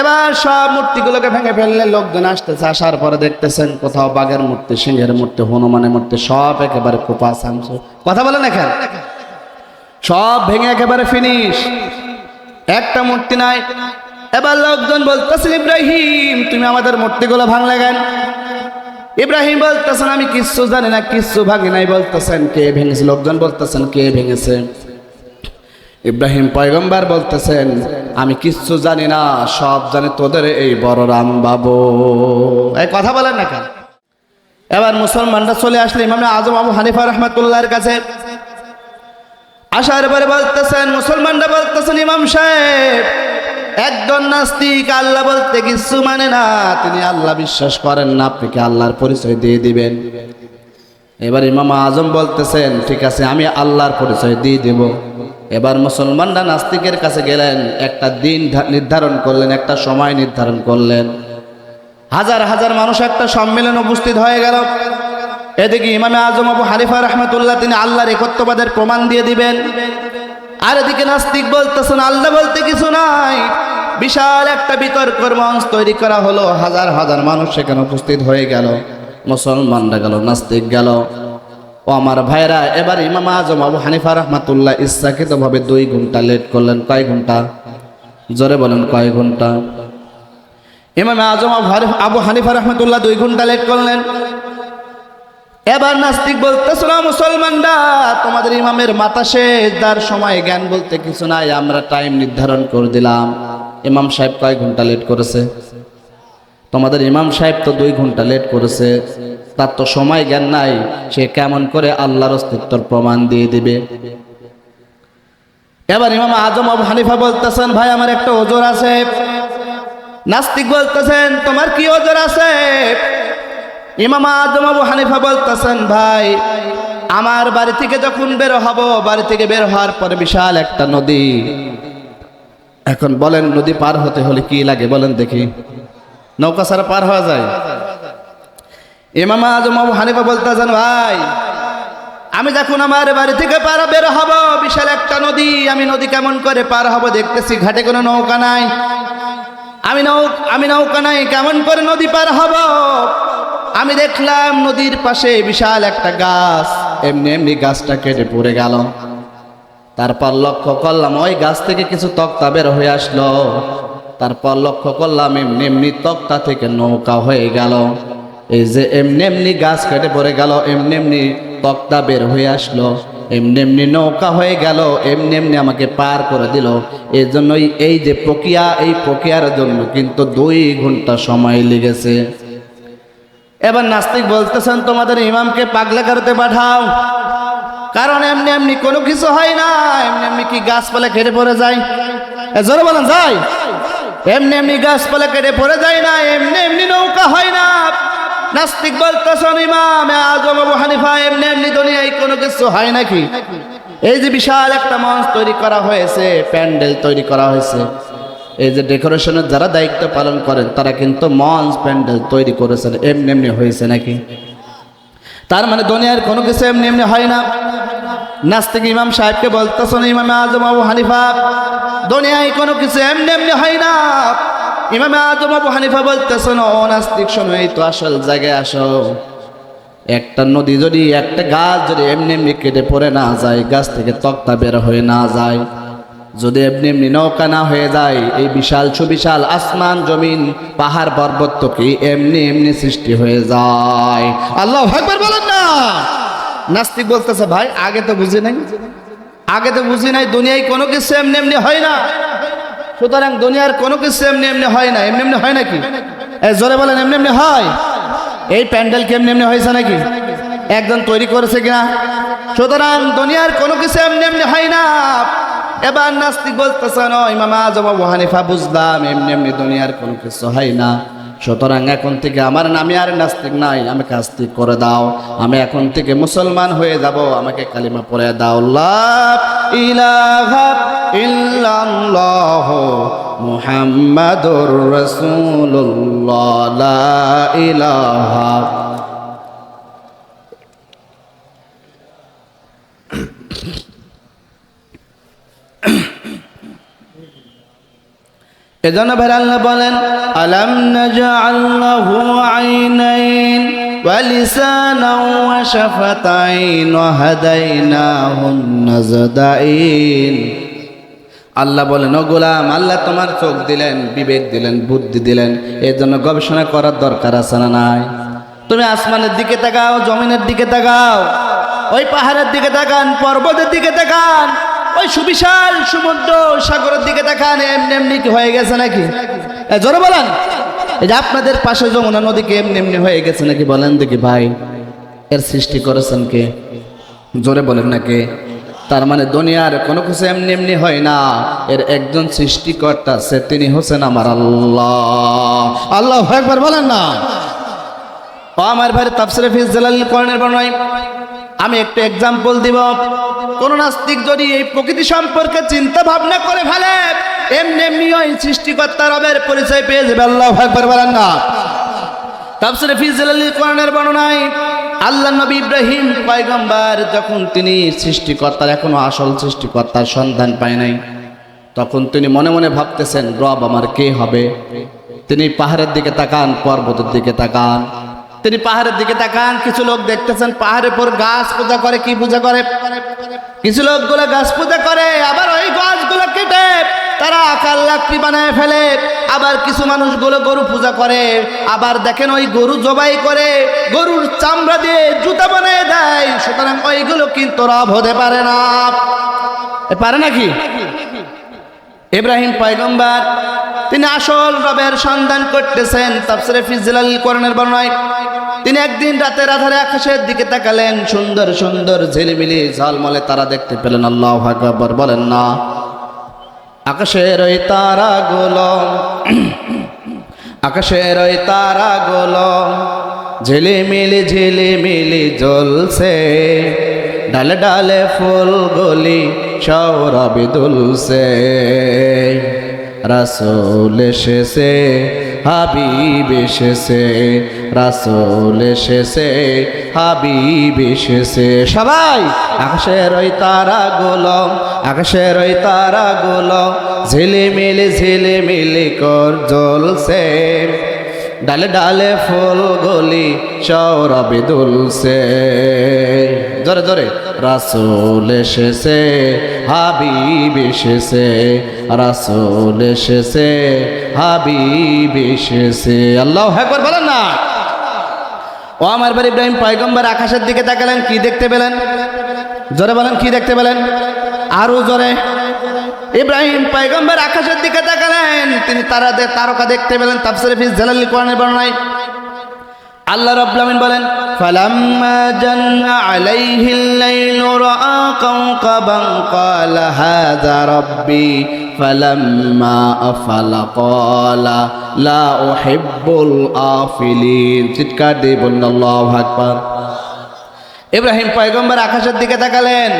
এবার সব মূর্তিগুলোকে ভেঙে ফেললে লোকজন আসতেছে, আসার পরে দেখতেছেন কোথাও বাঘের মূর্তি, সিংহের মূর্তি, হনুমানের মূর্তি, সব একেবারে কোপা সামসু কথা বলেন এখানে সব ভেঙে একেবারে ফিনিশ একটা মূর্তি নাই। এবার লোকজন বলতেছেন ইব্রাহিম, তুমি আমাদের মূর্তিগুলো ভাঙলে কেন? ইব্রাহিম বলতেছেন, আমি কিচ্ছু জানি না, কিচ্ছু ভাঙি নাই। বলতেছেন, কে ভেঙেছে? লোকজন বলতেছেন, কে ভেঙেছে? ইব্রাহিম পয়গম্বর বলতেছেন, আমি কিচ্ছু জানি না, সব জানি তোদের এই বড় রাম বাবু। এই কথা বলেন না কেন? এবার মুসলমানরা চলে আসলে ইমামে আজম আবু হানিফা রহমতুল্লাহর কাছে আসার পরে বলতেছেন, মুসলমানরা বলতেছেন, ইমাম সাহেব, একজন নাস্তিক আল্লাহ বলতে কিছু মানে না। তিনি আল্লাহ বিশ্বাস করেন না, আপনি কি আল্লাহর পরিচয় দিয়ে দিবেন? এবার ইমাম আজম বলতেছেন, ঠিক আছে, আমি আল্লাহর পরিচয় দিয়ে দেব। এবার মুসলমানরা নাস্তিকের কাছে গেলেন, একটা দিন নির্ধারণ করলেন, একটা সময় নির্ধারণ করলেন। হাজার হাজার মানুষ একটা সম্মেলন উপস্থিত হয়ে গেল। এদিকে ইমামে আজম আবু হানিফা রহমতুল্লাহ, তিনি আল্লাহর একত্ববাদের প্রমাণ দিয়ে দিবেন। আর এদিকে নাস্তিক বলতেছেন, আল্লাহ বলতে কিছু নাই। বিশাল একটা বিতর্কর মঞ্চ তৈরি করা হলো। হাজার হাজার মানুষ সেখানে উপস্থিত হয়ে গেল। মুসলমানরা গেল, নাস্তিক গেল। ও আমার ভাইরা, এবার ইমাম আজম আবু হানিফা রহমাতুল্লাহ ইচ্ছাকৃতভাবে দুই ঘণ্টা লেট করলেন। কয় ঘণ্টা? জোরে বলেন, কয় ঘণ্টা? ইমাম আজম আবু হানিফ- রহমতুল্লাহ দুই ঘণ্টা লেট করলেন। এবার নাস্তিক বলতেছ, না মুসলমানরা, তোমাদের ইমামের মাথা শেষ যার সময় জ্ঞান বলতে কিছু নাই, আমরা টাইম নির্ধারণ করে দিলাম। ইমাম সাহেব কয় ঘণ্টা লেট করেছে? তোমাদের ইমাম সাহেব তো দুই ঘণ্টা লেট করেছে। তার তো সময় জ্ঞান নাই, সে কেমন করে আল্লাহর অস্তিত্বর প্রমাণ দিয়ে দিবে? এবার ইমাম আজম আবু হানিফা বলতেছেন, ভাই, আমার একটা ওজোর আছে। নাস্তিক বলতেছেন, তোমার কি ওজোর আছে? ইমাম আজম আবু হানিফা বলতেছেন, ভাই, আমার বাড়ি থেকে যখন বের হব, বাড়ি থেকে বের হওয়ার পরে বিশাল একটা নদী। এখন বলেন, নদী পার হতে হলে কি লাগে? বলেন দেখি। নৌকা ছাড়া পার হওয়া যায়? ইমাম আজম আবু হানিফা বলতেছেন, ভাই, আমি যখন আমার বাড়ি থেকে পার বের হব, বিশাল একটা নদী, আমি নদী কেমন করে পার হব দেখতেছি, ঘাটে কোনো নৌকা নাই। আমি নৌ, আমি নৌকা নাই, কেমন করে নদী পার হব? আমি দেখলাম নদীর পাশে বিশাল একটা গাছ, এমনি এমনি গাছটা কেটে পড়ে গেল। তারপর লক্ষ্য করলাম, ওই গাছ থেকে কিছু তক্তা বের হয়ে আসলো। তারপর লক্ষ্য করলাম, এমনি এমনি তক্তা থেকে নৌকা হয়ে গেল। এই যে এমনি এমনি গাছ কেটে পড়ে গেল, এমনি এমনি তক্তা বের হয়ে আসলো, এমনি এমনি নৌকা হয়ে গেল, এমনি এমনি আমাকে পার করে দিল। এই জন্যই এই যে প্রক্রিয়া, এই প্রক্রিয়ার জন্য কিন্তু দুই ঘণ্টা সময় লেগেছে। এবার নাস্তিক বলতেছেন, তোমাদের ইমামকে পাগলা করতে পাঠাও। কারণ এমনি এমনি কোনো কিছু হয় না, এমনি এমনি কি গাছপালা কেটে পড়ে যায়? জোরে বলেন যাই এমনি এমনি গাছপালা কেটে পড়ে যায় না, এমনি এমনি নৌকা হয় না। নাস্তিক বলতেছেন ইমাম আজম আবু হানিফা এমনি এমনি দুনিয়ায় কোনো কিছু হয় নাকি? এই যে বিশাল একটা মঞ্চ তৈরি করা হয়েছে, প্যান্ডেল তৈরি করা হয়েছে। এই যে ডেকোরেশনের যারা দায়িত্ব পালন করেন, তারা কিন্তু মঞ্চ, প্যান্ডেল তৈরি করেছেন, এমনি এমনি হয়েছে নাকি? তার মানে দুনিয়ার কোনো কিছু এমনি এমনি হয় না। নাস্তিক ইমাম সাহেবকে বলতেছেন ইমাম আজম আবু হানিফা, দুনিয়ায় কোনো কিছু এমনি এমনি হয় না। ইমামে আজম আবু হানিফা বলতেছেন ও নাস্তিক শোনো এই তো আসল জায়গায় আসো। একটা নদী যদি, একটা গাছ যদি এমনি এমনি কেটে পড়ে না যায়, গাছ থেকে তক্তা বের হয়ে না যায়, যদি এমনি এমনি নৌকা না হয়ে যায়, এই বিশাল সুবিশাল আসমান, জমিন, পাহাড়, পর্বত তো কি এমনি এমনি সৃষ্টি হয়ে যায়? আল্লাহ একবার বলেন না। নাস্তিক বলতেছে, ভাই, আগে তো বুঝি নাই। আগে তো বুঝি নাই, দুনিয়ায় কোনো কিছু এমনি এমনি হয় না। সুতরাং দুনিয়ার কোনো কিছু এমনি এমনি হয় না, এমনি এমনি হয় নাকি? জোরে বলেন, এমনি এমনি হয়? এই প্যান্ডেল কি এমনি এমনি হয়েছে নাকি? একজন তৈরি করেছে কিনা? সুতরাং দুনিয়ার কোনো কিছু এমনি এমনি হয় না। এবার নাস্তিক বলতেছে না ইমাম আজম আবু বুঝলাম, এমনি এমনি দুনিয়ার কোনো কিছু হয় না। সুতরাং এখন থেকে আমার নামে আর নাস্তিক নাই, আমাকে আস্তিক করে দাও। আমি এখন থেকে মুসলমান হয়ে যাব, আমাকে কালিমা পড়ে দাও। লা ইলাহা ইল্লাল্লাহ মুহাম্মাদুর রাসূলুল্লাহ লা ইলাহা এজন্য ভাই আল্লাহ বলেন আলাম নাজআল্লাহু আইনাইন? ولسانا وشفتين وهديناه النجدين আল্লাহ বলেন ও গোলাম আল্লাহ তোমার চোখ দিলেন বিবেক দিলেন বুদ্ধি দিলেন এর জন্য গবেষণা করার দরকার আছে না নাই তুমি আসমানের দিকে তাকাও জমিনের দিকে তাকাও ওই পাহাড়ের দিকে তাকান পর্বতের দিকে তাকান ওই সুবিশাল সমুদ্র সাগরের দিকে তাকান এমনি এমনি হয়ে গেছে নাকি? জোরে বলেন। এই যে আপনাদের পাশে যমুনা নদীকে এমনি এমনি হয়ে গেছে নাকি বলেন দেখি ভাই। এর সৃষ্টি করেছেন কে? জোরে বলেন না কে? তার মানে দুনিয়ার কোনো কিছু এমনি এমনি হয় না। এর একজন সৃষ্টিকর্তা, সে তিনি হোসেন আমার আল্লাহ। আল্লাহ একবার বলেন না। ও আমার ভাই তাফসিরে ফিজ জালাল কোরআনের বর্ণনায়, আমি একটু এক্সাম্পল দিব। কোন নাস্তিক যদি এই প্রকৃতি সম্পর্কে চিন্তা ভাবনা করে ফেলে, এমনি এমনি ওই সৃষ্টিকর্তা রবের পরিচয় পেয়ে যাবে, আল্লাহ একবার বলেন না। তাফসিরে ফি জালালিল কোরআনের বর্ণনায়, আল্লাহ নবী ইব্রাহিম পয়গম্বর যখন তিনি সৃষ্টিকর্তার, এখনও আসল সৃষ্টিকর্তার সন্ধান পায় নাই, তখন তিনি মনে মনে ভাবতেছেন, রব আমার কে হবে? তিনি পাহাড়ের দিকে তাকান, পর্বতের দিকে তাকান তিনি পাহাড়ের দিকে তাকান, কিছু লোক দেখতেছেন, পাহাড়ের পর গাছ পূজা করে, কি পূজা করে? কিছু লোকগুলো গাছ পূজা করে, আবার ওই গাছগুলো কেটে তারা আকার লাকড়ি বানায় ফেলে। আবার কিছু মানুষগুলো গরু পূজা করে, আবার দেখেন ওই গরু জবাই করে, গরুর চামড়া দিয়ে জুতা বানিয়ে দেয়। সুতরাং ওইগুলো কিন্তু রব হতে পারে না। পারে নাকি? ইব্রাহিম পয়গম্বর, তিনি আসল রবের সন্ধান করতেছেন, তাফসিরে ফিজিলাল কোরআনের বর্ণনায়। তিনি একদিন রাতের আধারে আকাশের দিকে তাকালেন, সুন্দর সুন্দর ঝিলিমিলি ঝলমলে তারা দেখতে পেলেন, আল্লাহ আকবর বলেন, না। আকাশের ওই তারা তারাগুলো, আকাশের ওই তারাগুলো ঝিলিমিলি ঝিলিমিলি জ্বলছে। ডালে ডালে ফুল গলি সৌরভি দুলছে। রাসুল এসেছে, হাবিব এসেছে, রাসুল এসেছে, হাবিব এসেছে। সবাই, আকাশের ওই তারা তারাগুলো, আকাশের ওই তারা তারাগুলো ঝিলিমিলি ঝিলিমিলি কর জ্বলছে। ডালে ডালে ফুল গলি সৌরভে দুলছে জোরে জোরে। রাসুল এসেছে, হাবিব এসেছে, রাসুল এসেছে, হাবিব এসেছে। আল্লাহ একবার বলেন না। ও আমার বাড়ি ইব্রাহিম পয়গম্বর আকাশের দিকে তাকালেন, কি দেখতে পেলেন? জোরে বলেন, কি দেখতে পেলেন? আরও জোরে। ইব্রাহিম পয়গম্বর আকাশের দিকে তাকালেন। তিনি তারা তারকা দেখতে পেলেন, তাফসিরে ফিস জালাল কোরআনের বর্ণনায়। আল্লাহ রাব্বুল আমিন বলেন, ফালাম্মা জান্না আলাইহিল লাইলু রাআ কাওকাবান ক্বালা হাযা রাব্বি, ফালাম্মা আফালা ক্বালা, লা উহিব্বুল আফিলিন চিৎকার দিয়ে বললেন, আল্লাহু আকবার ইব্রাহিম পয়গম্বর আকাশের দিকে তাকালেন।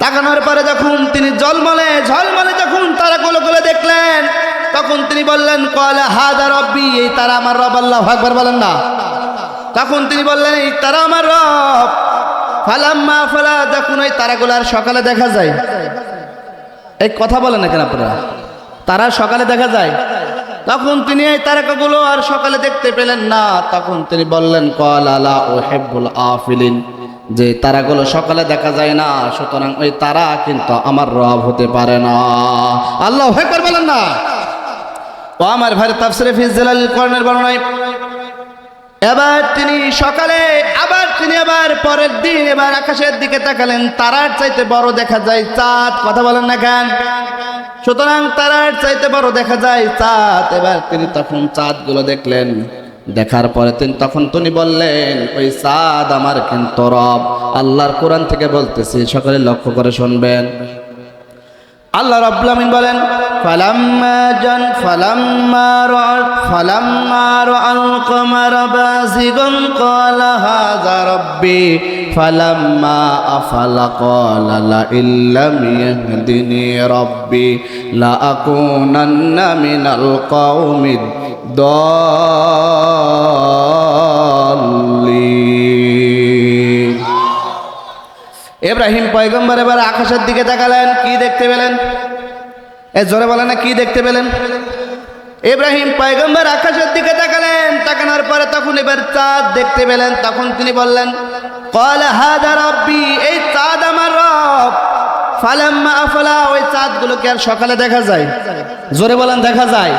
তাকানোর পরে যখন তিনি জলমলে, ঝলমলে যখন তারা গুলো গুলো দেখলেন, তখন তিনি বললেন, কয়লা হাদা রব্বি, এই তারা আমার রব, আল্লাহ আকবার বলেন না। তখন তিনি বললেন, এই তারা আমার রব। ফালাম্মা ফালা, যখন ওই তারাগুলো আর সকালে দেখা যায়, এই কথা বলেন না কেন আপনারা? তারা সকালে দেখা যায়, তখন তিনি এই তারকাগুলো আর সকালে দেখতে পেলেন না। তখন তিনি বললেন কল আলা ও হেব্বুল আফিলিন। যে তারাগুলো সকালে দেখা যায় না, সুতরাং ওই তারা কিন্তু আমার রব হতে পারে না। আল্লাহ হেকবার বলেন না। ও আমার ভাই তাফসিরে ফিজাল কর্ণের বর্ণনায়, এবার তিনি সকালে, আবার তিনি আবার পরের দিন এবার আকাশের দিকে তাকালেন, তারার চাইতে বড় দেখা যায় চাঁদ। কথা বলেন না কেন? সুতরাং তারার চাইতে বড় দেখা যায় চাঁদ। এবার তিনি তখন চাঁদগুলো দেখলেন। দেখার পরে তিনি তখন তিনি বললেন, ওই সাদ আমার কিন্তু রব। আল্লাহর কোরআন থেকে বলতেছি, সকলে লক্ষ্য করে শুনবেন। আল্লাহ রবিন বলেন ফালাম্মা জান ফালাম্মা রাআ ফালাম্মা রাআল কমারা বাযিগান ক্বালা হাযা রাব্বি ফালাম্মা আফালা ক্বালা লা ইল্লাম ইয়াহদিনি রাব্বি লা মিনাল কওমিদ দাল্লিন ইব্রাহিম পয়গম্বর এবার আকাশের দিকে তাকালেন, কি দেখতে পেলেন? এ জোরে বলে না, কি দেখতে পেলেন? ইব্রাহিম পয়গম্বর আকাশের দিকে তাকালেন, তাকানোর পরে তখন এবার চাঁদ দেখতে পেলেন, তখন তিনি বললেন, কল হাদা রব্বি, এই চাঁদ আমার রব। ফালাম্মা আফলা, ওই চাঁদগুলোকে আর সকালে দেখা যায়। জোরে বলেন, দেখা যায়।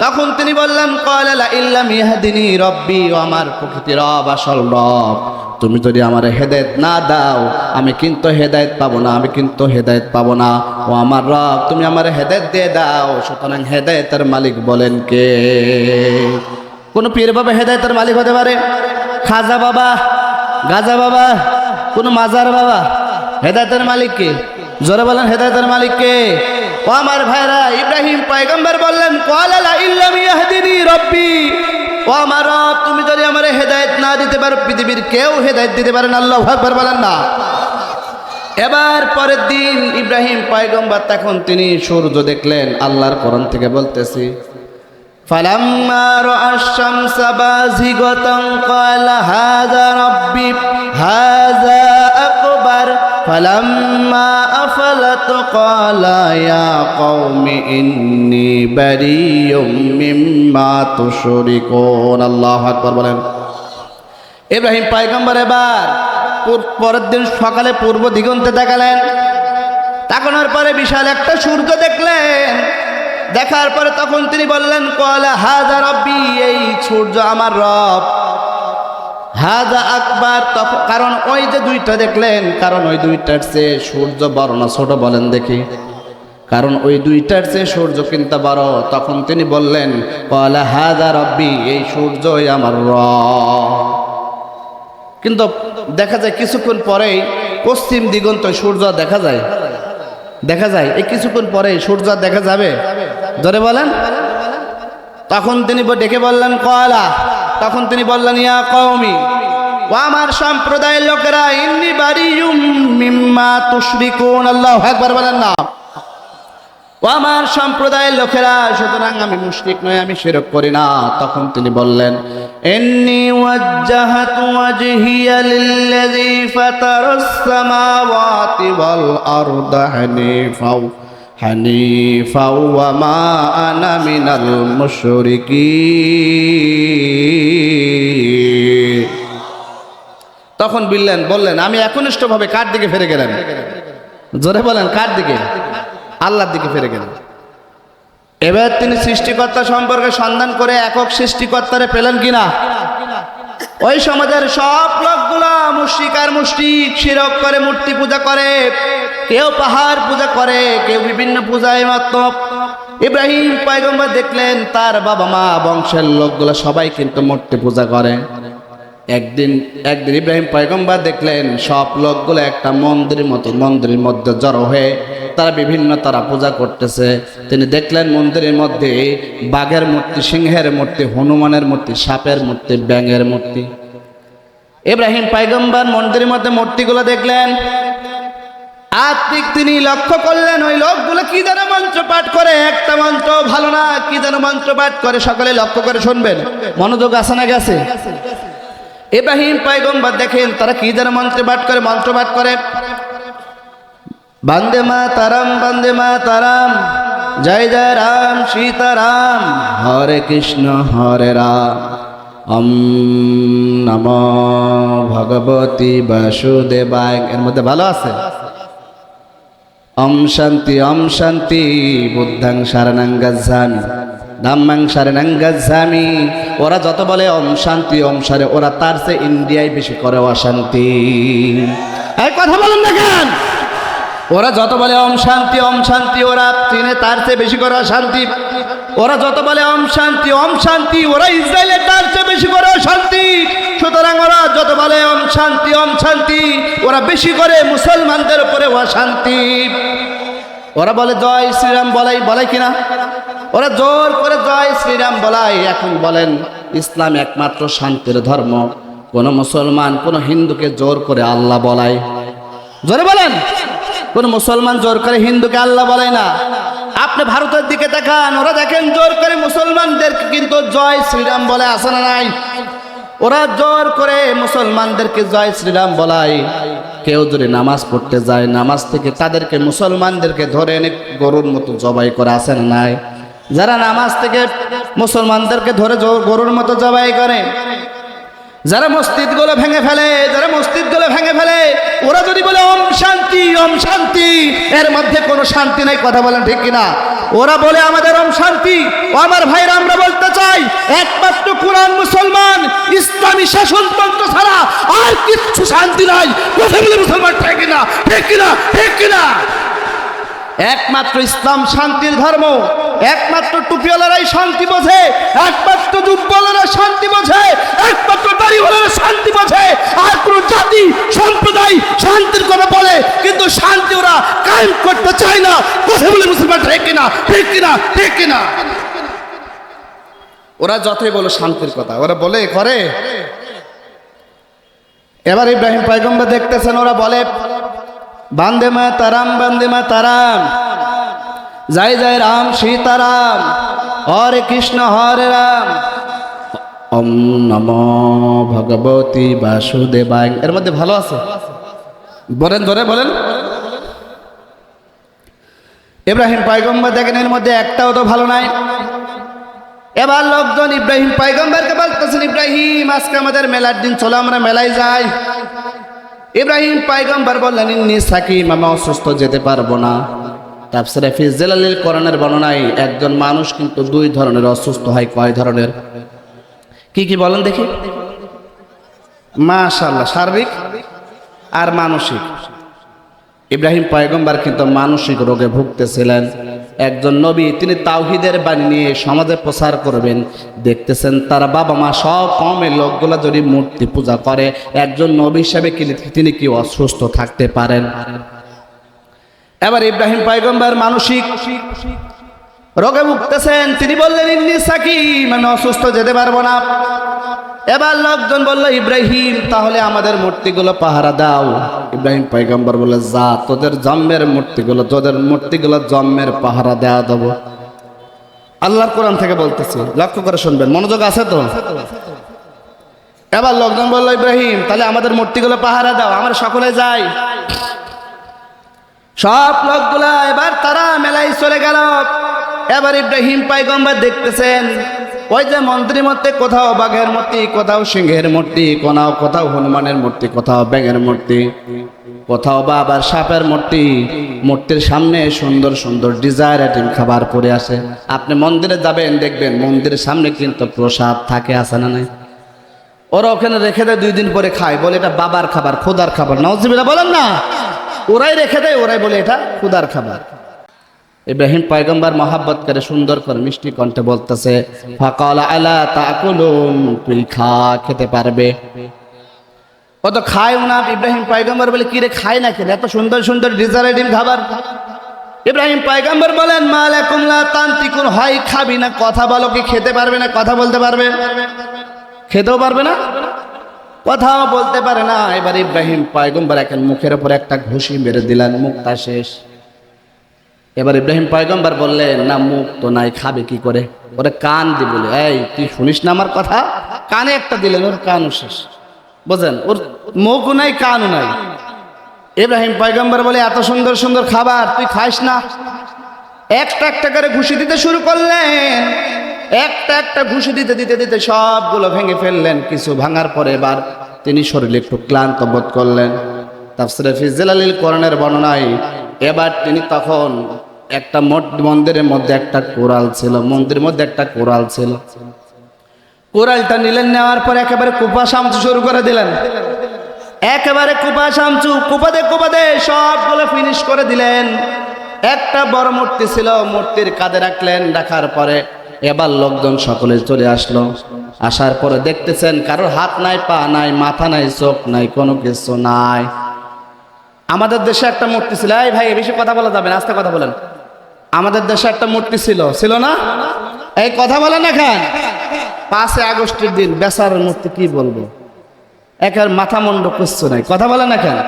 তখন তিনি বললেন, কল লা ইল্লাম ইয়াহদিনি রব্বি, ও আমার প্রকৃতি রব, আসল রব। তুমি যদি আমার হেদায়েত না দাও, আমি কিন্তু হেদায়েত পাবো না, আমি কিন্তু হেদায়েত পাবো না। ও আমার রব, তুমি আমার হেদায়েত দিয়ে দাও। সুতরাং হেদায়েতের মালিক বলেন কে? কোন পীর বাবা হেদায়তের মালিক হতে পারে? খাজা বাবা, গাজা বাবা, কোন মাজার বাবা? হেদায়তের মালিক কে? জোরে বলেন, হেদায়তের মালিক কে? ও আমার ভাইরা, ইব্রাহিম পয়গম্বর বললেন কলালা ইল্লাম ইয়াহদিনি রব্বি। ও আমার রব তুমি যদি আমার হেদায়েত না দিতে পারো পৃথিবীর কেউ হেদায়েত দিতে পারেন আল্লাহ আকবার বলেন না এবার পরের দিন ইব্রাহিম পয়গম্বর তখন তিনি সূর্য দেখলেন আল্লাহর কোরআন থেকে বলতেছি فلما رأى الشمس بازغة قال هذا ربي هذا أكبر فلما أفلت قال يا قوم إني بريء مما تشركون الله أكبر বলেন ইব্রাহিম পায়গম্বর এবার পুর- পরের দিন সকালে পূর্ব দিগন্তে দেখালেন তাকানোর পরে বিশাল একটা সূর্য দেখলেন দেখার পরে তখন তিনি বললেন কলা হাজা রব্বি এই সূর্য আমার রব হাজা আকবার কারণ ওই যে দুইটা দেখলেন, কারণ ওই দুইটার চেয়ে সূর্য বড় না ছোট বলেন দেখি। কারণ ওই দুইটার চেয়ে সূর্য কিন্তু বড়। তখন তিনি বললেন, কলা হাজা রব্বি, এই সূর্যই আমার র কিন্তু দেখা যায় কিছুক্ষণ পরেই পশ্চিম দিগন্ত সূর্য দেখা যায়। দেখা যায়, এই কিছুক্ষণ পরে সূর্য দেখা যাবে। ধরে বলেন। তখন তিনি ডেকে বললেন কয়লা তখন তিনি বললেন, ইয়া কওমি, ও আমার সম্প্রদায়ের লোকেরা, ইন্নি বাড়ি মিম্মা তুশরিকুন। আল্লাহু আকবার বলেন, না। ও আমার সম্প্রদায়ের লোকেরা, সুতরাং আমি মুশরিক নয় আমি শিরক করি না। তখন তিনি বললেন এন্নি ওয়াজ্জাহাতু ওয়াজহিয়া লিল্লাযী ফাতারাস সামাওয়াতি ওয়াল আরদা হানিফাও। হানিফাও ওয়া মা আনা তখন বললেন বললেন, আমি একনিষ্ঠভাবে কার দিকে ফিরে গেলেন জোরে বলেন, কার দিকে? আল্লাহর দিকে ফিরে গেলেন এবার তিনি সৃষ্টিকর্তা সম্পর্কে সন্ধান করে একক সৃষ্টিকর্তারে পেলেন কিনা? ওই সমাজের সব লোকগুলা মুশরিক আর মুশরিক শিরক করে, মূর্তি পূজা করে, কেউ পাহাড় পূজা করে, কেউ বিভিন্ন পূজায় মাত্র। ইব্রাহিম পয়গম্বর দেখলেন তার বাবা মা বংশের লোকগুলা সবাই কিন্তু মূর্তি পূজা করে। একদিন একদিন ইব্রাহিম পয়গম্বর দেখলেন, সব লোকগুলো একটা মন্দিরের মতো, মন্দিরের মধ্যে জড়ো হয়ে তারা বিভিন্ন তারা পূজা করতেছে। তিনি দেখলেন মন্দিরের মধ্যে বাঘের মূর্তি, সিংহের মূর্তি, হনুমানের মূর্তি, সাপের মূর্তি, ব্যাঙের মূর্তি। ইব্রাহিম পয়গম্বর মন্দিরের মধ্যে মূর্তিগুলো দেখলেন। আত্মিক তিনি লক্ষ্য করলেন, ওই লোকগুলো কি যেন মন্ত্র পাঠ করে, একটা মন্ত্র ভালো না, কি যেন মন্ত্র পাঠ করে, সকলে লক্ষ্য করে শুনবেন। মনোযোগ আসে না গেছে? ইব্রাহিম পয়গম্বর দেখেন, তারা কি যেন মন্ত্র পাঠ করে, মন্ত্র পাঠ করে। বন্দে মা তারাম বন্দে মা তারাম জয় জয় রাম, সীতারাম, হরে কৃষ্ণ, হরে রাম। অম নম ভগবতী বাসুদেবায়। এর মধ্যে ভালো আছে? অম শান্তি অম শান্তি, বুদ্ধাং গচ্ছামি ধাম্মাং শরণাং গচ্ছামি ওরা যত বলে অম শান্তি অম সারে, ওরা তার চেয়ে ইন্ডিয়ায় বেশি করে অশান্তি। এই কথা বলেন না কেন? ওরা যত বলে অম শান্তি অম শান্তি, ওরা চীনে তার চেয়ে বেশি করে অশান্তি। ওরা যত বলে অম শান্তি অম শান্তি, ওরা ইসরায়েলের তার চেয়ে বেশি করে অশান্তি। সুতরাং ওরা যত বলে অম শান্তি অম শান্তি, ওরা বেশি করে মুসলমানদের উপরে অশান্তি। ওরা বলে, জয় শ্রীরাম বলাই বলাই কিনা? ওরা জোর করে জয় শ্রীরাম বলাই এখন বলেন, ইসলাম একমাত্র শান্তির ধর্ম। কোন মুসলমান, কোন হিন্দুকে জোর করে আল্লাহ বলাই জোরে বলেন, কোন মুসলমান জোর করে হিন্দুকে আল্লাহ বলে না। আপনি ভারতের দিকে দেখান, ওরা দেখেন জোর করে মুসলমানদের কিন্তু জয় শ্রীরাম বলে আসে না নাই? ওরা জোর করে মুসলমানদেরকে জয় শ্রীরাম বলায়। কেউ যদি নামাজ পড়তে যায়, নামাজ থেকে তাদেরকে মুসলমানদেরকে ধরে এনে গরুর মতো জবাই করে আসেন নাই? যারা নামাজ থেকে মুসলমানদেরকে ধরে গরুর মতো জবাই করে, যারা মসজিদগুলো ভেঙে ফেলে, যারা মসজিদগুলো ভেঙে ফেলে, ওরা যদি বলে, ওম শান্তি ওম শান্তি, এর মধ্যে কোনো শান্তি নাই, কথা বলেন ঠিক কিনা? ওরা বলে, আমাদের ওম শান্তি, ও আমার ভাইরা, আমরা বলতে চাই, একমাত্র কোরআন মুসলমান, ইসলামী শাসনতন্ত্র ছাড়া আর কিচ্ছু শান্তি নাই। কথা বলে মুসলমান ঠিক কিনা? ঠিক কিনা? ঠিক কিনা? একমাত্র ইসলাম শান্তির ধর্ম, একমাত্র টুপিওয়ালারাই শান্তি বোঝে, একমাত্র যুব্বলারা শান্তি বোঝে, একমাত্র দাড়িওয়ালারা শান্তি বোঝে। আর কোন জাতি, সম্প্রদায় শান্তির কথা বলে, কিন্তু শান্তি ওরা কায়েম করতে চায় না। কথা বলে মুসলমান ঠিক কিনা ঠিক কিনা ঠিক কিনা ওরা যতই বলো শান্তির কথা, ওরা বলে করে এবার ইব্রাহিম পয়গম্বর দেখতেছেন, ওরা বলে বান্দে মা তারাম, বান্দে মা তারাম। জয় জয় রাম, সীতারাম, হরে কৃষ্ণ, হরে রাম। ওম নম ভগবতী বাসুদেবায়। এর মধ্যে ভালো আছে? বলেন, ধরে বলেন। ইব্রাহিম পাইগম্বর দেখেন, এর মধ্যে একটাও তো ভালো নাই। এবার লোকজন ইব্রাহিম পাইগম্বরকে বলতেছেন, ইব্রাহিম, আজকে আমাদের মেলার দিন, চলো আমরা মেলায় যাই। ইব্রাহিম পাইগম্বর বললেন, ইন্নি সাকিম, আমি অসুস্থ, যেতে পারব না। তাফসিরে ফিজেলালিল কোরআনের বর্ণনায় একজন মানুষ কিন্তু দুই ধরনের অসুস্থ হয়, কয় ধরনের? কি কি বলেন দেখি? মাশাআল্লাহ শারীরিক আর মানসিক। ইব্রাহিম পয়গম্বার কিন্তু মানসিক রোগে ভুগতেছিলেন। একজন নবী, তিনি তাওহিদের বাণী নিয়ে সমাজে প্রচার করবেন। দেখতেছেন তার বাবা মা সব কমের লোকগুলা যদি মূর্তি পূজা করে, একজন নবী হিসাবে তিনি কি অসুস্থ থাকতে পারেন? এবার ইব্রাহিম পয়গম্বার মানসিক রোগে ভুগতেছেন, তিনি বললেন, ইন্নি সাকিম, আমি অসুস্থ, যেতে পারব না। এবার লোকজন বলল, ইব্রাহিম, তাহলে আমাদের মূর্তিগুলো পাহারা দাও। ইব্রাহিম পয়গম্বর বলে যা, তোদের জন্মের মূর্তিগুলো, তোদের মূর্তিগুলো জন্মের পাহারা দেওয়া দেবো। আল্লাহর কোরআন থেকে বলতেছি, লক্ষ্য করে শুনবেন, মনোযোগ আছে তো? এবার লোকজন বলল, ইব্রাহিম, তাহলে আমাদের মূর্তিগুলো পাহারা দাও, আমরা সকলে যাই। সব লোকগুলা এবার তারা মেলায় চলে গেল। এবার ইব্রাহিম পাইগম্বর দেখতেছেন, ওই যে মন্ত্রীর মধ্যে কোথাও বাঘের মূর্তি, কোথাও সিংহের মূর্তি, কোথাও কোথাও হনুমানের মূর্তি, কোথাও ব্যাঙের মূর্তি, কোথাও বা আবার সাপের মূর্তি। মূর্তির সামনে সুন্দর সুন্দর ডিজায়ার আইটেম খাবার পরে আসে আপনি মন্দিরে যাবেন, দেখবেন মন্দিরের সামনে কিন্তু প্রসাদ থাকে আসে না নাই? ওরা ওখানে রেখে দেয়, দুই দিন পরে খায়। বলে এটা বাবার খাবার খোদার খাবার। নওয়াজিবিল্লাহ বলেন না। ওরাই রেখে দেয়, ওরাই বলে এটা খুদার খাবার। ইব্রাহিম পয়গম্বর মহাব্বত করে সুন্দর করে মিষ্টি কণ্ঠে বলতেছে, ফাকাল আলা তাকুলুন তুই খা, খেতে পারবে? ও তো খায় না ইব্রাহিম পয়গম্বর বলে কি রে খায় না খেলে এত সুন্দর সুন্দর ডিজারেডিম খাবার। ইব্রাহিম পয়গম্বর বলেন, মালাকুম লা তান্তিকুন, হয় খাবি না, কথা বলো কি খেতে পারবে না, কথা বলতে পারবে? খেতেও পারবে না, কথাও বলতে পারে না। এবার ইব্রাহিম পয়গম্বর এখন মুখের উপর একটা ঘুষি মেরে দিলেন, মুখটা শেষ। এবার ইব্রাহিম পয়গম্বর বললেন, না, মুখ তো নাই, খাবে কি করে? ওরে কান দি বলে, এই, তুই শুনিস না আমার কথা? কানে একটা দিলেন, ওর কানও শেষ। বুঝেন ওর মুখও নাই, কানও নাই। ইব্রাহিম পয়গম্বর বলে, এত সুন্দর সুন্দর খাবার, তুই খাইস না? একটা একটা করে ঘুষি দিতে শুরু করলেন। একটা একটা ঘুষি দিতে দিতে দিতে সবগুলো ভেঙে ফেললেন। কিছু ভাঙার পরে এবার তিনি শরীরে একটু ক্লান্ত বোধ করলেন। তাফসিরে ফিজিলালিল কোরআনের বর্ণনায় এবার তিনি তখন একটা মন্দিরের মধ্যে একটা কোরাল ছিল, মন্দিরের মধ্যে একটা কোরাল ছিল। কোরালটা নিলেন, নেওয়ার পর একেবারে কুপা সামচু শুরু করে দিলেন। একেবারে কুপা সামচু কুপাদে কুপাদে সবগুলো ফিনিশ করে দিলেন। একটা বড় মূর্তি ছিল, মূর্তির কাঁধে রাখলেন, রাখার পরে এবার লোকজন সকলে চলে আসলো। আসার পরে দেখতেছেন কারোর হাত নাই, পা নাই, মাথা নাই, চোখ নাই, কোনো কিছু নাই। আমাদের দেশে একটা মূর্তি ছিল, এই ভাই বেশি কথা বলা যাবে না, আস্তে কথা বলেন। আমাদের দেশে একটা মূর্তি ছিল ছিল না? এই কথা বলে না খান পাঁচে আগস্টের দিন বেচার মূর্তি কি বলব? একের মাথা মন্ড কিচ্ছু নাই। কথা বলে না কেন?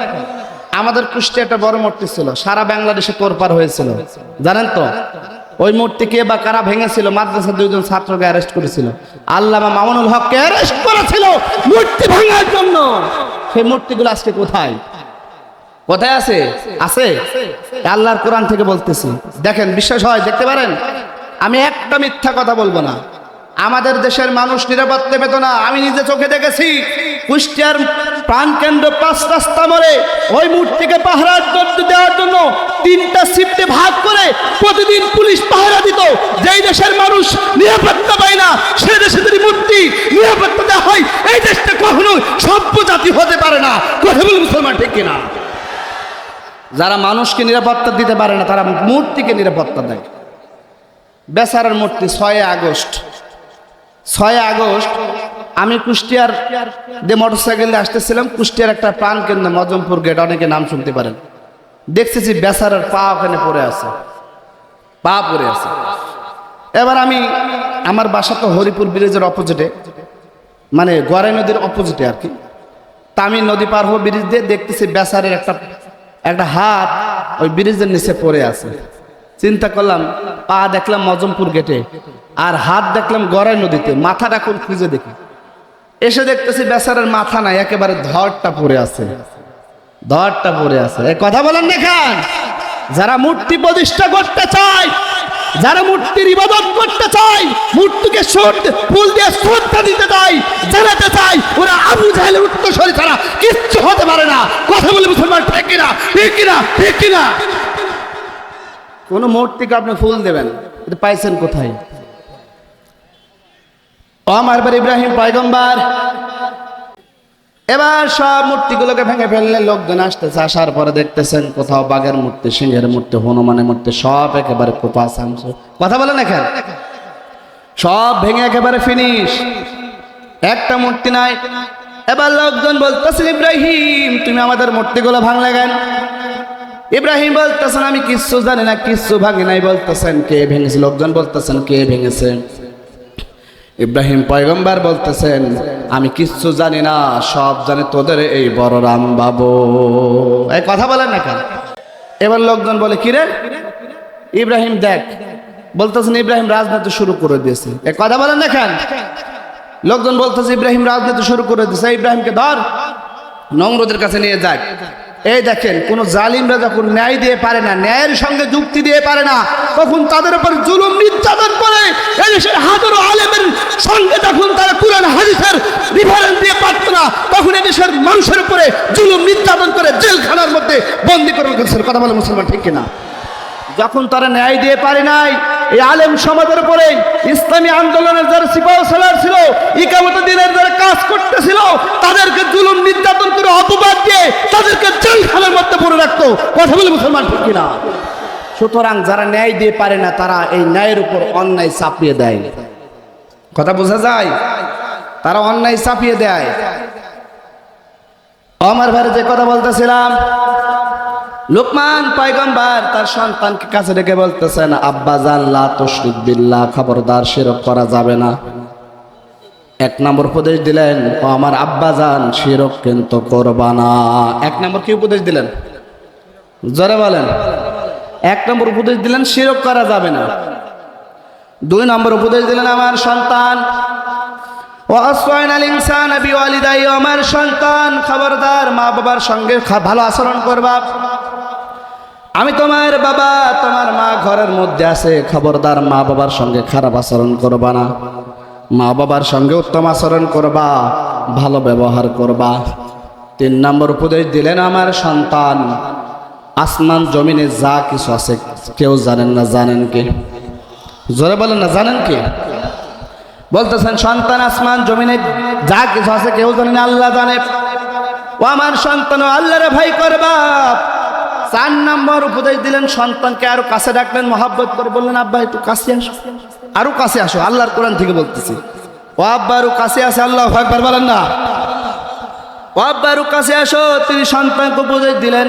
আমাদের কুষ্টি একটা বড় মূর্তি ছিল, সারা বাংলাদেশে তোরপার হয়েছিল। জানেন তো? ওই মূর্তি কে বা কারা ভেঙেছিল? মাদ্রাসা দুইজন ছাত্রকে অ্যারেস্ট করেছিল। আল্লামা মামুনুল হককে অ্যারেস্ট করেছিল মূর্তি ভাঙার জন্য। সেই মূর্তিগুলো আজকে কোথায়? কোথায় আছে? আছে? আল্লাহর কোরআন থেকে বলতেছি। দেখেন, বিশ্বাস হয়, দেখতে পারেন? আমি একটা মিথ্যা কথা বলব না। আমাদের দেশের মানুষ নিরাপত্তা পেত না? আমি নিজে চোখে দেখেছি, কুষ্টিয়ার প্রাণ কেন্দ্র পাঁচ রাস্তা মোড়ে ওই মূর্তিকে জন্য দেওয়ার জন্য তিনটা শিফটে ভাগ করে প্রতিদিন পুলিশ পাহারা দিত। যেই দেশের মানুষ নিরাপত্তা পায় না, সে দেশে যদি মূর্তি নিরাপত্তা দেওয়া হয়, এই দেশটা কখনো সভ্য জাতি হতে পারে না। কথা বল মুসলমান ঠিক কিনা? যারা মানুষকে নিরাপত্তা দিতে পারে না, তারা মূর্তিকে নিরাপত্তা দেয়। বেচারার মূর্তি ছয় আগস্ট। ছয় আগস্ট আমি কুষ্টিয়ার দিয়ে মোটরসাইকেল আসতেছিলাম, কুষ্টিয়ার একটা প্রাণ কেন্দ্র মজমপুর গেট, অনেকে নাম শুনতে পারেন। দেখতেছি বেচারার পা ওখানে পড়ে আছে। পা পড়ে আছে। এবার আমি, আমার বাসা তো হরিপুর ব্রিজের অপোজিটে মানে গড়াই নদীর অপোজিটে আর কি। তা আমি নদী পার হব ব্রিজ দিয়ে দেখতেছি বেচারের একটা একটা হাত ওই ব্রিজের নিচে পড়ে আছে। চিন্তা করলাম, পা দেখলাম মজমপুর গেটে, আর হাত দেখলাম গড়াই নদীতে, মাথাটা কোন খুঁজে দেখি। এসে দেখতেছি বেচারের মাথা নাই, একেবারে ধরটা পড়ে আছে। ধরটা পড়ে আছে। কথা বলেন দেখান যারা মূর্তি প্রতিষ্ঠা করতে চায়, যারা মূর্তির ইবাদত করতে চায়, মূর্তিকে শ্রদ্ধা ফুল দিয়ে শ্রদ্ধা দিতে চায়, জানাতে চায়, ওরা আবু জাহেলের উত্তরসরি ছাড়া কিচ্ছু হতে পারে না কথা বলে মুসলমান ঠিক কিনা ঠিক ঠিক মূর্তিকে আপনি ফুল দেবেন? এটা পাইছেন কোথায়? আমার বার ইব্রাহিম পয়গম্বার। এবার সব মূর্তিগুলোকে ভেঙে ফেললে লোকজন আসতেছে, আসার পরে দেখতেছেন কোথাও বাঘের মূর্তি, সিংহের মূর্তি, হনুমানের মূর্তি, সব একেবারে কোপা সামস কথা বলেন এখান। সব ভেঙে একেবারে ফিনিশ একটা মূর্তি নাই এবার লোকজন বলতেছেন ইব্রাহিম, তুমি আমাদের মূর্তিগুলো ভাঙলে কেন? ইব্রাহিম বলতেছেন, আমি কিচ্ছু জানি না, কিচ্ছু ভাঙি নাই। বলতেছেন, কে ভেঙেছে? লোকজন বলতেছেন, কে ভেঙেছে? ইব্রাহিম পয়গম্বর বলতেছেন, আমি কিচ্ছু জানি না, সব জানে তোদের এই বড় রাম বাবু। এই কথা বলেন না কেন? এবার লোকজন বলে, কিরে? ইব্রাহিম দেখ, বলতেছেন, ইব্রাহিম রাজনীতি শুরু করে দিয়েছে। এ কথা বলেন না কেন? লোকজন বলতেছে, ইব্রাহিম রাজনীতি শুরু করে দিয়েছে ইব্রাহিমকে ধর, নমরুদের কাছে নিয়ে যায় এই দেখেন, কোন জালিমরা যখন ন্যায় দিয়ে পারে না, ন্যায়ের সঙ্গে যুক্তি দিয়ে পারে না, তখন তাদের উপর জুলুম, নির্যাতন করে এদেশের হাজারো আলেমের সঙ্গে যখন তারা কোরআন, হাদিসের রিফারেন্স দিয়ে পারত না, তখন এদেশের মানুষের উপরে জুলুম, নির্যাতন করে জেলখানার মধ্যে বন্দি করে। কথা বলে মুসলমান ঠিক কিনা? যখন তারা ন্যায় দিয়ে পারে নাই এই আলেম সমাজের উপরে ইসলামী আন্দোলনের যারা সিপাহ সালার ছিল, ইকামত দিনের যারা কাজ করতেছিল, তাদেরকে জুলুম, নির্যাতন করে অপবাদ দিয়ে তাদেরকে জেলখানার মধ্যে পড়ে রাখতো। কথা বলে মুসলমান ঠিক কিনা? সুতরাং যারা ন্যায় দিয়ে পারে না, তারা এই ন্যায়ের উপর অন্যায় চাপিয়ে দেয়। কথা বোঝা যায়? তারা অন্যায় চাপিয়ে দেয়। আমার ভাইয়ের যে কথা বলতেছিলাম লোকমান পয়গম্বর তার সন্তানকে কাছে রেখে বলতেছেন, আব্বা জানলা তশরিক বিল্লাহ, খবরদার, শিরক করা যাবে না। এক নম্বর উপদেশ দিলেন আমার আব্বা, জান, শিরক কিন্তু করবা না। এক নম্বর কি উপদেশ দিলেন? জোরে বলেন। এক নম্বর উপদেশ দিলেন, শিরক করা যাবে না। দুই নম্বর উপদেশ দিলেন, আমার সন্তান। আমার সন্তান। খবরদার মা বাবার সঙ্গে ভালো আচরণ করবা। আমি তোমার বাবা, তোমার মা ঘরের মধ্যে আছে, খবরদার মা বাবার সঙ্গে খারাপ আচরণ করবা না। মা বাবার সঙ্গে উত্তম আচরণ করবা, ভালো ব্যবহার করবা। তিন নম্বর উপদেশ দিলেন আমার সন্তান, আসমান জমিনে যা কিছু আছে, কেউ জানেন না, জানেন কে? জোরে বলেন না, জানেন কে? বলতেছেন, সন্তান আসমান জমিনে যা কিছু আছে, কেউ জানে না, আল্লাহ জানে। ও আমার সন্তান আল্লাহরে ভাই করবা। চার নম্বর উপদেশ দিলেন, সন্তানকে আরও কাছে ডাকলেন, মহাব্বত করে বললেন, আব্বা, একটু কাছে আসো। আরও কাছে আসো, আল্লাহর কোরআন থেকে বলতেছি। ও আব্বা, আরও কাছে আসে, আল্লাহ একবার বলেন না। ও আব্বা, আরও কাছে আসো। তিনি সন্তানকে উপদেশ দিলেন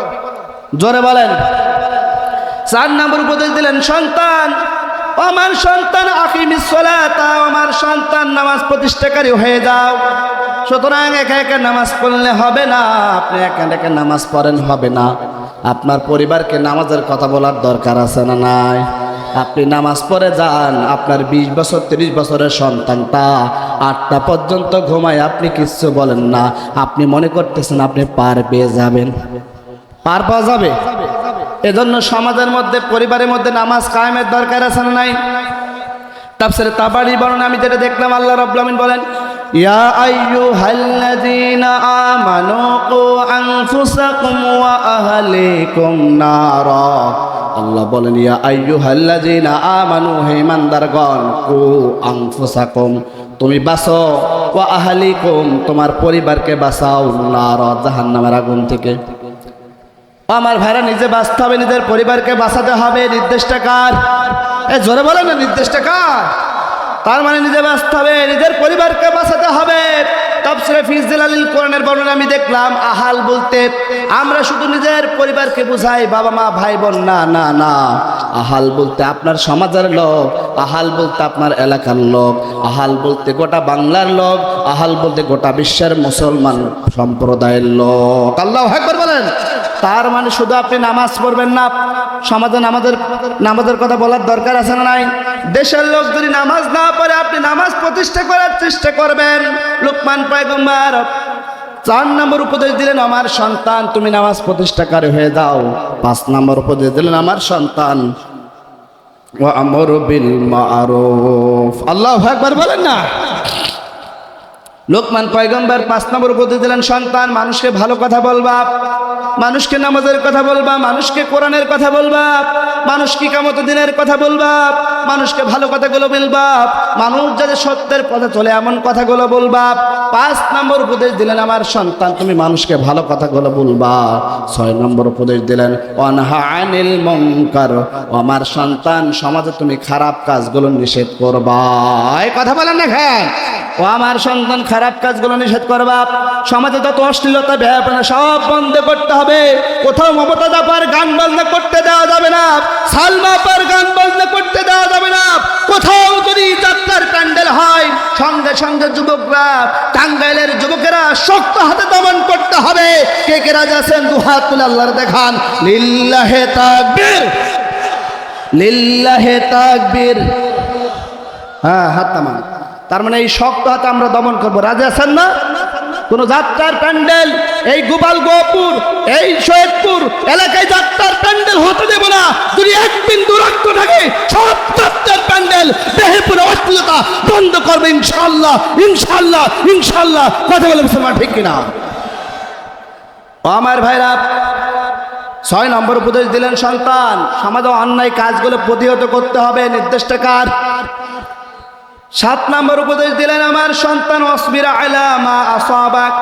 জোরে বলেন। চার নম্বর উপদেশ দিলেন, সন্তান, আমার সন্তান আকিমিস সালাতা ও আমার সন্তান নামাজ প্রতিষ্ঠাকারী হয়ে যাও। সুতরাং একা একা নামাজ পড়লে হবে না, আপনি একা একা নামাজ পড়েন হবে না। আপনার পরিবারকে নামাজের কথা বলার দরকার আছে না নাই? আপনি নামাজ পড়ে যান, আপনার বিশ বছর, তিরিশ বছরের সন্তানটা আটটা পর্যন্ত ঘুমায়, আপনি কিচ্ছু বলেন না। আপনি মনে করতেছেন আপনি পার পেয়ে যাবেন। পার পাওয়া যাবে? এজন্য সমাজের মধ্যে, পরিবারের মধ্যে নামাজ কায়েমের দরকার আছে না নাই? তাফসিরে তাবারি বর্ণনা আমি যেটা দেখলাম, আল্লাহ রাব্বুল আমিন বলেন, ইয়া আইয়ুহাল্লাযীনা আমানু কু আনফুসাকুম ওয়া আহলিকুম নারা। আল্লাহ বলেন, ইয়া আইয়ুহাল্লাযীনা আমানু হে ইমানদারগণ, কু আনফুসাকুম, তুমি বাঁচো। ওয়া আহলিকুম, তোমার পরিবারকে বাঁচাও নারা, জাহান্নামের আগুন থেকে। আমার ভাইরা নিজে বাঁচতে হবে, নিজের পরিবারকে বাঁচাতে হবে নির্দেশটা কার এ, জোরে বলে না নির্দেশটা কার তার মানে নিজে বাঁচতে হবে, নিজের পরিবারকে বাঁচাতে হবে। তাফসিরে ফিজদিল আলিল কোরআনের বর্ণনা আমি দেখলাম, আহাল বলতে, আমরা শুধু নিজের পরিবারকে বুঝাই, বাবা মা, ভাই বোন, না না না। আহাল বলতে আপনার সমাজের লোক, আহাল বলতে আপনার এলাকার লোক, আহাল বলতে গোটা বাংলার লোক, আহাল বলতে গোটা বিশ্বের মুসলমান সম্প্রদায়ের লোক। আল্লাহ একবার বলেন। তার মানে শুধু আপনি নামাজ পড়বেন না, সমাজে নামাজের নামাজের কথা বলার দরকার আছে না নাই? দেশের লোক যদি নামাজ না পড়ে, আপনি নামাজ প্রতিষ্ঠা করার চেষ্টা করবেন। লোকমান পয়গম্বর, চার নম্বর উপদেশ দিলেন, আমার সন্তান, তুমি নামাজ প্রতিষ্ঠাকারী হয়ে দাও পাঁচ নম্বর উপদেশ দিলেন, আমার সন্তান আল্লাহ একবার বলেন না? লোকমান পয়গম্বর পাঁচ নম্বর উপদেশ দিলেন, সন্তান, মানুষকে ভালো কথা বলবা, মানুষকে নামাজের কথা বলবা, মানুষকে কোরআনের কথা বলবা মানুষকে কামত দিনের কথা বলবা, মানুষকে ভালো কথাগুলো বলবা, মানুষ যাতে সত্যের পথে চলে এমন কথাগুলো বলবা। পাঁচ নম্বর উপদেশ দিলেন, আমার সন্তান, তুমি মানুষকে ভালো কথাগুলো বলবা। ছয় নম্বর উপদেশ দিলেন, অনহা আনিল মঙ্কার আমার সন্তান, সমাজে তুমি খারাপ কাজগুলো নিষেধ করবা। কথা বলেন না খান ও আমার সন্তান, খারাপ কাজগুলো নিষেধ করবা সমাজে যত অশ্লীলতা ব্যবহার সব বন্ধ করতে হবে। কোথাও মমতা দাপার গান বাজনা করতে দেওয়া যাবে না। সালমা আপার গান বাজনা করতে দেওয়া যাবে না। কোথাও যদি যাত্রার প্যান্ডেল হয়, সঙ্গে সঙ্গে যুবকরা, টাঙ্গাইলের যুবকেরা শক্ত হাতে দমন করতে হবে। কে কে রাজা আছেন? দু হাত তুলে আল্লাহর দেখান। লিল্লাহে তাকবীর। লিল্লাহে তাকবীর। হ্যাঁ হাত তামান তার মানে এই শক্ত হাতে আমরা দমন করব। রাজা আছেন না? কোন যাত্রার প্যান্ডেল, এই গোপাল গোপুর এই সৈয়দপুর এলাকায় যাত্রার প্যান্ডেল হতে দেব না। যদি এক বিন্দু থাকে, সব যাত্রার প্যান্ডেল দেহে পুরো অশ্লীলতা বন্ধ করবে ইনশাল্লাহ ইনশাল্লাহ ইনশাল্লাহ কথা বলে মুসলমান ঠিক কিনা? আমার ভাইরা, ছয় নম্বর উপদেশ দিলেন সন্তান, সমাজে অন্যায় কাজগুলো প্রতিহত করতে হবে। নির্দিষ্ট কার? সাত নম্বর উপদেশ দিলেন, আমার সন্তান অসবিরা আলা মা আসাবাক।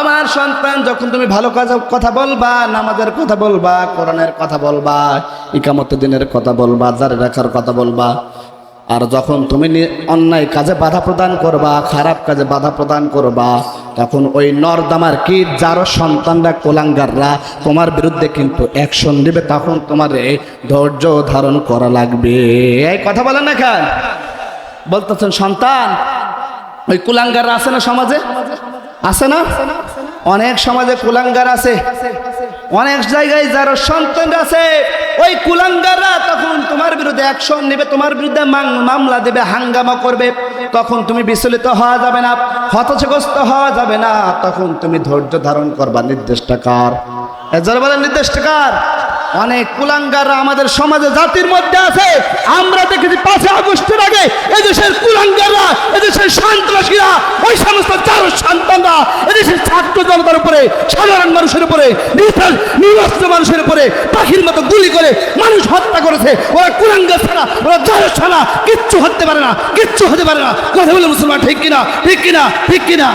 আমার সন্তান, যখন তুমি ভালো কাজ, কথা বলবা, নামাজের কথা বলবা, কোরআনের কথা বলবা, ইকামত দিনের কথা বলবা, জারি রাখার কথা বলবা, আর যখন তুমি অন্যায় কাজে বাধা প্রদান করবা, খারাপ কাজে বাধা প্রদান করবা, তখন ওই নরদামার কি যার সন্তানরা কোলাঙ্গাররা, তোমার বিরুদ্ধে কিন্তু অ্যাকশন নেবে, তখন তোমার ধৈর্য ধারণ করা লাগবে। এই কথা বলেন না খান বলতেছেন, সন্তান, ওই কুলাঙ্গার আছে না সমাজে? আছে না? অনেক সমাজে কুলাঙ্গার আছে। অনেক জায়গায় যারা সন্তান আছে, ওই কুলাঙ্গাররা তখন তোমার বিরুদ্ধে অ্যাকশন নেবে, তোমার বিরুদ্ধে মামলা দেবে, হাঙ্গামা করবে। তখন তুমি বিচলিত হওয়া যাবে না হতচগ্রস্ত হওয়া যাবে না। তখন তুমি ধৈর্য ধারণ করবা। নির্দেশটা কার? যারা বলেন, নির্দেশটা কার? অনেক কুলাঙ্গাররা আমাদের সমাজে, জাতির মধ্যে আছে। আমরা দেখেছি পাঁচই আগস্টের আগে এদেশের কুলাঙ্গাররা, এদেশের সন্ত্রাসীরা, ওই সমস্ত চারো সন্তানরা, এদেশের ছাত্র জনতার উপরে, সাধারণ মানুষের উপরে নির্বাচিত মানুষের উপরে পাখির মতো গুলি করে মানুষ হত্যা করেছে। ওরা কুলাঙ্গার ছাড়া, ওরা চারো ছাড়া কিচ্ছু হতে পারে না, কিচ্ছু হতে পারে না। কথা বলে মুসলমান ঠিক কিনা? ঠিক কিনা? ঠিক কিনা?